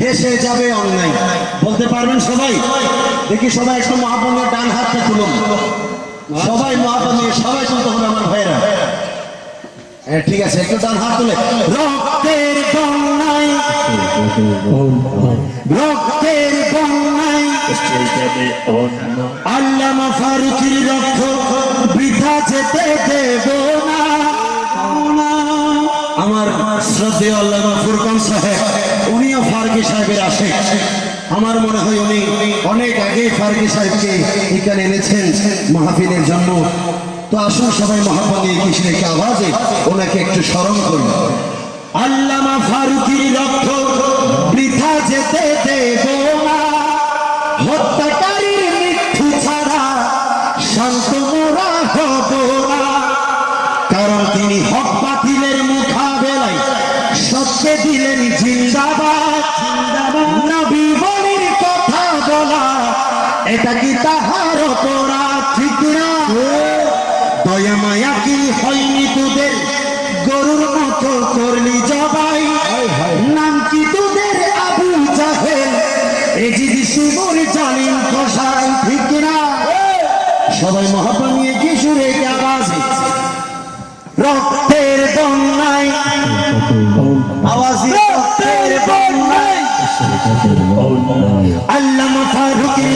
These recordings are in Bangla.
ভেসে যাবে। অন্যায় বলতে পারবেন সবাই? দেখি সবাই একটু মহাপনের ডান হাতটা তুলুন। সবাই মহাপনের সবাই তুলতে হবে আমার হ্যাঁ ঠিক আছে একটু ডান হাত তুলে। রক্তের বন্যায় রক্তের বন্যায় ফারুকির রক্ত বৃথা যেতে দেব। আমার মনে হয় উনি অনেক আগে ফারকি সাহেবকে এখানে এনেছেন মাহফিলের জন্য। তো আসুন সবাই মহাপানি কৃষ্ণকে আওয়াজে ওনাকে একটু স্মরণ করুন। আল্লামা ফারুকির রক্ত বৃথা যেতে দেব। এটা কি তাহার অপরাধ? ঠিক না দয়া মায়া কি হয়নি তোদের? গরুর মতো করলি জবাই। নাম কি তোদের আবু জাহেল? এজিদি সুমন জালিম কষাই ঠিক না সবাই মহাপা নিয়ে কিশোরে আওয়াজ রক্তের বন্যায়। আওয়াজ রক্তের বন্যায়। ফারুকের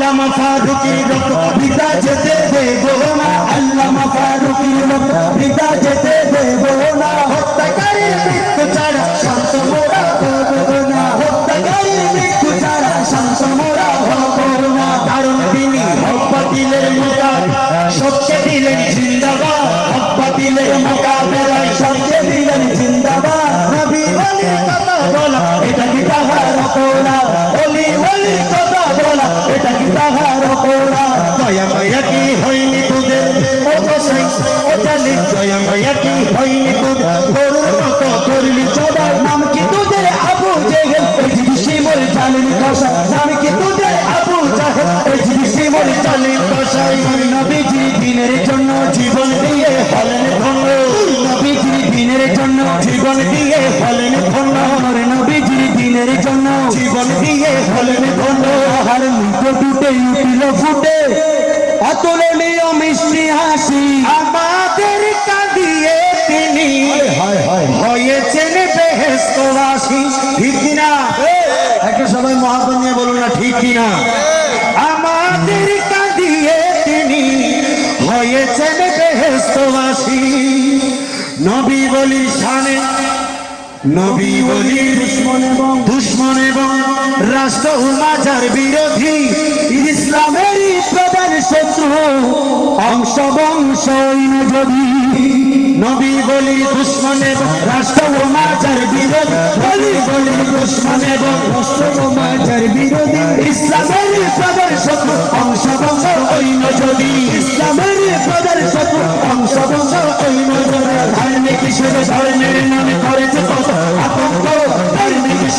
আল্লামা ফারুকের রক্ত পিতা যেতে দেব না। আল্লামা ফারুকের রক্ত পিতা যেতে দেব না। হত্যাকারীর মৃত্যু ছাড়া শান্ত মোরা হব না। হত্যাকারীর মৃত্যু ছাড়া শান্ত মোরা হব না। কারণ তিনি জিন্দাবাদ। হব্বা দিলেন জিন্দাবাদ। দিনের জন্য জীবন দিয়ে হলেন ধন্য। নবীজি দিনের জন্য জীবন দিয়ে হলেন ধন্য। নবীজি দিনের জন্য জীবন দিয়ে হলেন ধন্য। আর দুটে উঠিল ফুটে। অতুলনীয় মিষ্টি হাসি আমাদের কাঁদিয়ে তিনি। হয়েছেন বেহেস্তবাসী ঠিক কিনা? একটা সবাই মহাপন নিয়ে বলুন না ঠিক কিনা? আমাদের বেহেস্তবাসী নবী বলি শানে নবী বলি দুশ্মন এবং দুশ্মন এবং রাষ্ট্র উমাজার বিরোধী ইসলামেরই প্রধান শত্রু অংশ বংশ যদি নবী বলি দুশ্মন এবং রাষ্ট্র উমাজার বিরোধী বলি বলি দুশ্মন এবং রাষ্ট্র উমাজার বিরোধী ইসলামেরই প্রধান শত্রু অংশ যদি ইসলামের প্রধান শত্রু অংশ বংশ ঐন যদি ধার্মিক হিসেবে ধর্মের নামে করেছে কত আতঙ্ক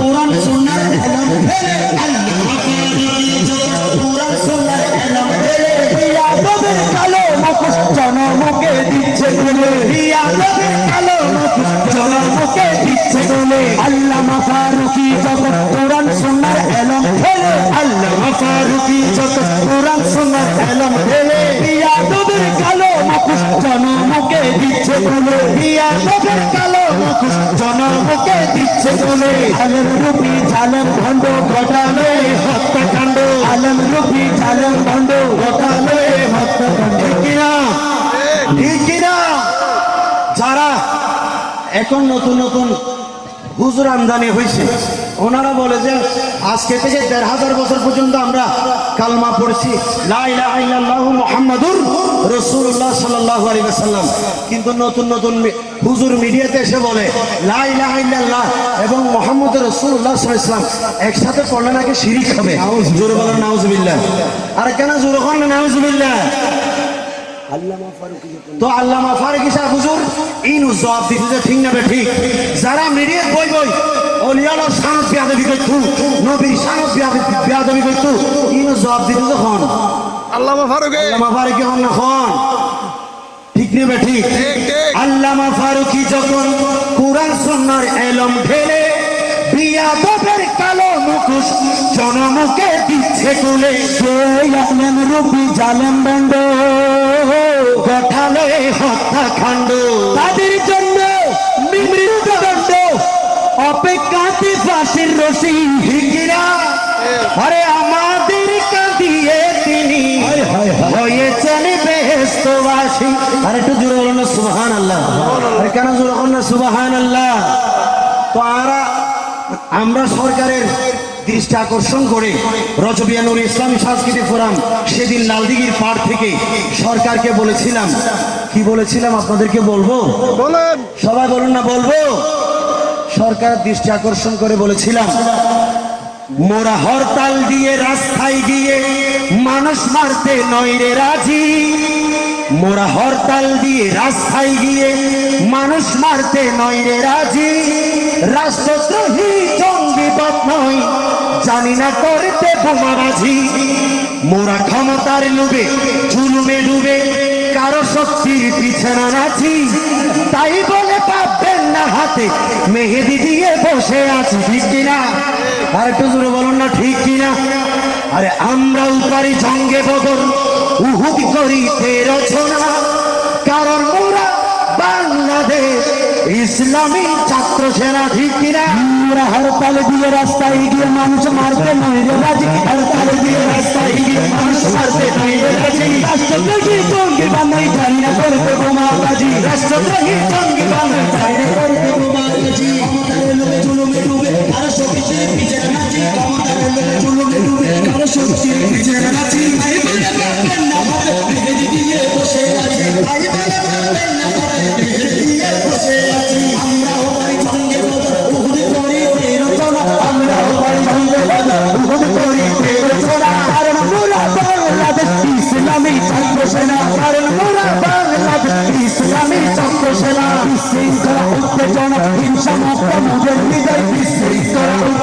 কোরআন সুন্নাহ এলম মুখোশ জনমকে দিচ্ছে বলে। আলম রূপী ঝালম ভণ্ড ঘটালো হত্যাকাণ্ড। আলম রূপী ঝালম ভণ্ড ঘটালো হত্যাকাণ্ড। কিনা? ঠিক কিনা? যারা এখন নতুন নতুন হুজুর আমদানি হয়েছে ওনারা বলে যে, আজকে থেকে দেড় হাজার বছর পর্যন্ত আমরা কালমা পড়ছি মোহাম্মদুর রসুল্লাহ সাল্লাহ আলী সাল্লাম কিন্তু নতুন নতুন হুজুর মিডিয়াতে এসে বলে লাইল্লাহ এবং মোহাম্মদ রসুল্লাহ ইসলাম একসাথে পড়লে নাকি শিরিক হবে। জোরে বলেন, নাউজবিল্লাহ। আর কেন জোরে করেন নাউজবিল্লাহ? তো আল্লামা ফারুক ইসা হুজুর ইনু জবাব দিতে ঠিক না ঠিক। যারা মিডিয়াত বই বই অলিয়ালো সানত বিয়াদবি কইতু নবীর সানত বিয়াদবি কইতু ইনু জবাব দিতে যখন আল্লামা ফারুক। আল্লামা ফারুকি হন না খন। ঠিক নেবে ঠিক। আল্লামা ফারুকি যখন কোরআন সুন্নাহর এলম ঢেলে বিয়াদবের কালো মুখোশ জনমুখে দিচ্ছে কুলে আলেম রূপী জালেম বন্ড গঠালে হত্যাকাণ্ড। তাদের রশি। আরে আমাদের কাঁদিয়ে তিনি হয়েছেন বেহস্তবাসী আর একটু জোরে বলো না সুবাহান আল্লাহ আরে কেন জোরে বলো না সুবাহান আল্লাহ তো আমরা আমরা সরকারের দৃষ্টি আকর্ষণ করে রজবিয়ানুর ইসলামী সাংস্কৃতিক ফোরাম সেদিন লালদিঘির পাড় থেকে সরকারকে বলেছিলাম। কি বলেছিলাম আপনাদেরকে বলব? সবাই বলুন না বলব? সরকার দৃষ্টি আকর্ষণ করে বলেছিলাম, মোরা হরতাল দিয়ে, রাস্তায় গিয়ে মানুষ মারতে নয় রে রাজি। মোরা হরতাল দিয়ে, রাস্তায় গিয়ে মানুষ মারতে নয় রে রাজি। রাষ্ট্রদ্রোহী জঙ্গিবাদ নয়, জানি না করতে বোমাবাজি। মোরা ক্ষমতার লোভে, জুলুমে ডুবে কারও শক্তির পিছনে আছি তাই বলে পাবেন না হাতে। মেহেদি দিয়ে বসে আছি, ঠিক কিনা? আর একটু জোরে বলুন না, ঠিক কিনা? আরে আমরাও পারি জঙ্গে বদল, উহুদ করিতে রচনা। কারণ মোরা বাংলাদেশ। ইসলামী ছাত্র সেনা ঠিক কিনা? আমরা হরতাল দিয়ে রাস্তায় গিয়ে মানুষ মারতে নয় রে রাজি। হরতাল দিয়ে রাস্তায় গিয়ে মানুষ মারতে নয় রে রাজি। রাষ্ট্রদ্রোহী জঙ্গি বানাই জানি না করতে বোমা বাজি রাষ্ট্রদ্রোহী জঙ্গি বানাই জানি না করতে বোমা বাজি ক্ষমতার লোভে জুলুমে ডুবে কারও শক্তির পিছনে নাচি ক্ষমতার লোভে জুলুমে ডুবে কারও শক্তির পিছনে নাচি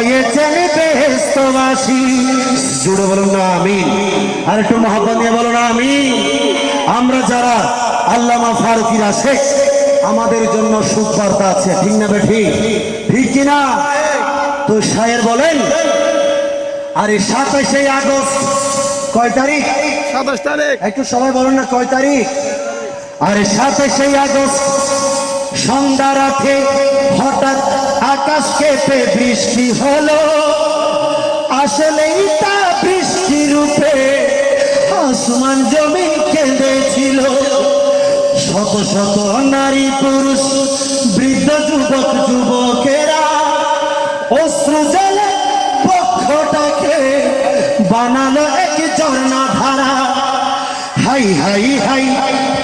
হয়েছেন বেহস্তবাসী জুড়ে বলুন না আমি আর একটু মহাব্বত নিয়ে বলো না আমি আমরা যারা আল্লামা ফারুকির আমাদের জন্য সুবার্তা আছে ঠিক না বেঠি? ঠিক কিনা? তো শায়ের বলেন আরে সাতাশে আগস্ট কয় তারিখ? সাতাশ তারিখ। একটু সবাই বলুন না কয় তারিখ? আরে সাতাশে আগস্ট সন্ধ্যা রাতে হঠাৎ আকাশ কেঁপে বৃষ্টি হলো আসলেই তা বৃষ্টি রূপে। আসমান জমি কেঁদেছিল, শত শত নারী পুরুষ, বৃদ্ধ যুবক যুবকেরা অশ্রু জলে পক্ষটাকে বানালো এক ঝর্ণা ধারা হাই হাই হাই,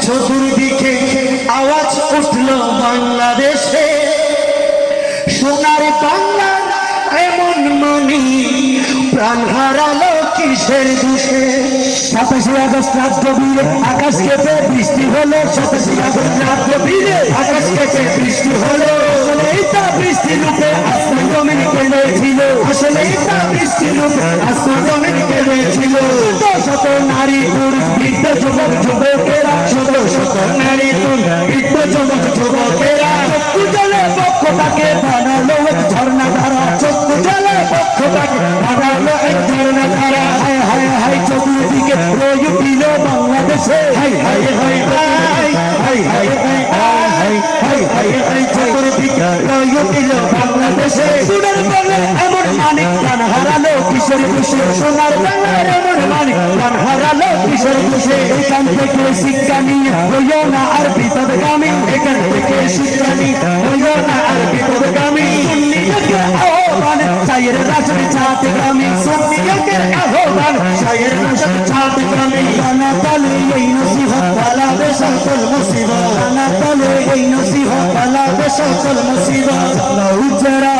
চতুর্দিকে আওয়াজ উঠল বাংলাদেশে। সোনার বাংলার এমন মনি প্রাণ হারালো কিসের দুষে? সাতাশে আগস্ট রাত গভীরে আকাশ কেঁপে বৃষ্টি হলো, সাতাশে আগস্ট রাত গভীরে আকাশ কেঁপে বৃষ্টি হলো। তা বৃষ্টি রূপে জমিন কেঁদেছিল আসলে তা বৃষ্টি রূপে আসমান জমিন শত শত নারী পুরুষ, বৃদ্ধ যুবক, যুবকেরা, শত শত নারী পুরুষ, বৃদ্ধ যুবক, যুবকেরা চক্ষু জলে পক্ষটাকে বানালো এক ঝর্ণা ধারা চক্ষু জলে পক্ষটাকে বানালো এক ঝর্ণা ধারা হায় হায় হায়, চতুর্দিকে বাংলাদেশে। হায় হায় রয়ে উঠিল বাংলাদেশে। সুরের বলে এমন মানিক প্রাণ হারালো কিশোর খুশি সোনার বাংলার এমন মানিক প্রাণ হারালো কিশোর খুশি এখান থেকে শিক্ষা নিয়ে হইও না আর বিপদগামী এখান থেকে শিক্ষা নিয়ে হইও না আর বিপদগামী সুন্নিয়তের আহ্বান সাইয়ের রাসুল ছাত গ্রামী আহ্বান সকল তালে এই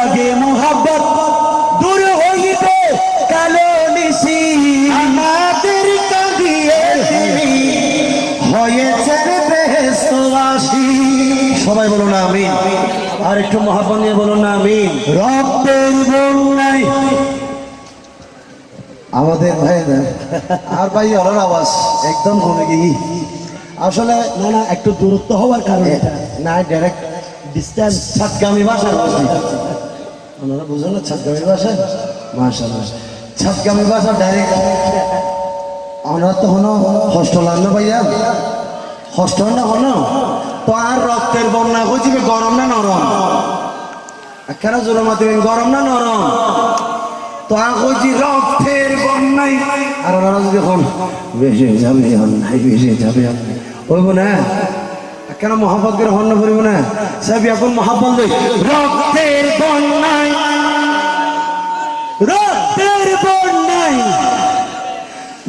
আগে মোহাব্বত দূর হইবে কালো নিশি। আমাদের কাঁদিয়ে তিনি বেহেস্তবাসী সবাই বলো না আমিন। আর একটু মহাপন নিয়ে বলো না আমিন। রক্তের বন্যায় আমাদের ভাই আর ভাই হলার আওয়াজ একদম কমে গিয়ে আসলে না না একটু দূরত্ব হওয়ার কারণে না ডাইরেক্ট ডিস্টেন্স ছাতগামী ভাষা আপনারা বুঝেন না ছাতগামী ভাষা? মাশাআল্লাহ। ছাতগামী ভাষা ডাইরেক্ট আমরা তো হনো হস্টেল আনো ভাইয়া। হস্টেল না হনো তো আর রক্তের বন্যা হয়েছিবে গরম না নরম? কেন জোর মাতি গরম না নরম? তো আর হয়েছি রক্তের বন্যাই আর ওনারা যদি হন বেশি যাবে অন্যায় বেশি যাবে অন্যায় হইব না? কেন মহাব্বত করে করিব না? সব এখন মহাব্বত রক্তের বন্যায় রক্তের বন্যায়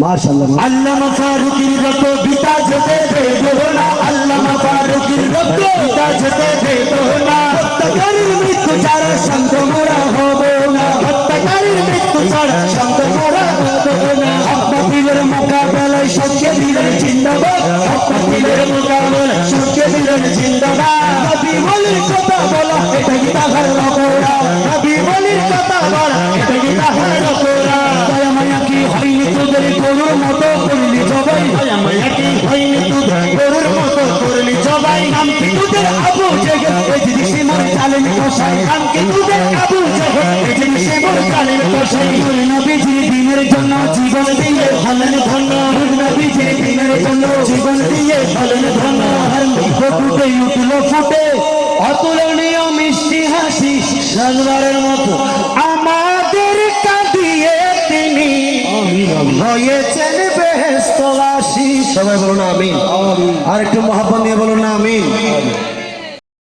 মাশাআল্লাহ আল্লামা ফারুকের রক্ত বিতা যেতে দেব না। আল্লামা ফারুকের রক্ত বিতা যেতে দেব না। হত্যাকারীর মৃত্যু ছাড়া শান্ত মোরা হব। নারীর মৃত্যু ছাড়া শান্ত করা মোকাবেলায় সত্যের হৃদয় দিনের জন্য জীবন দিয়ে হলেন ধন্য নূর নবীজির দিনের জন্য জীবন দিয়ে হলেন ধন্য ফুটে উঠল ফুটে অতুলনীয় মিষ্টি হাসি সাজবারের মতো আমাদের কাঁদিয়ে তিনি হয়েছেন বেহেস্তবাসী সবাই বলো না, আমিন। আর একটু মহাব্বত নিয়ে বলো আমিন।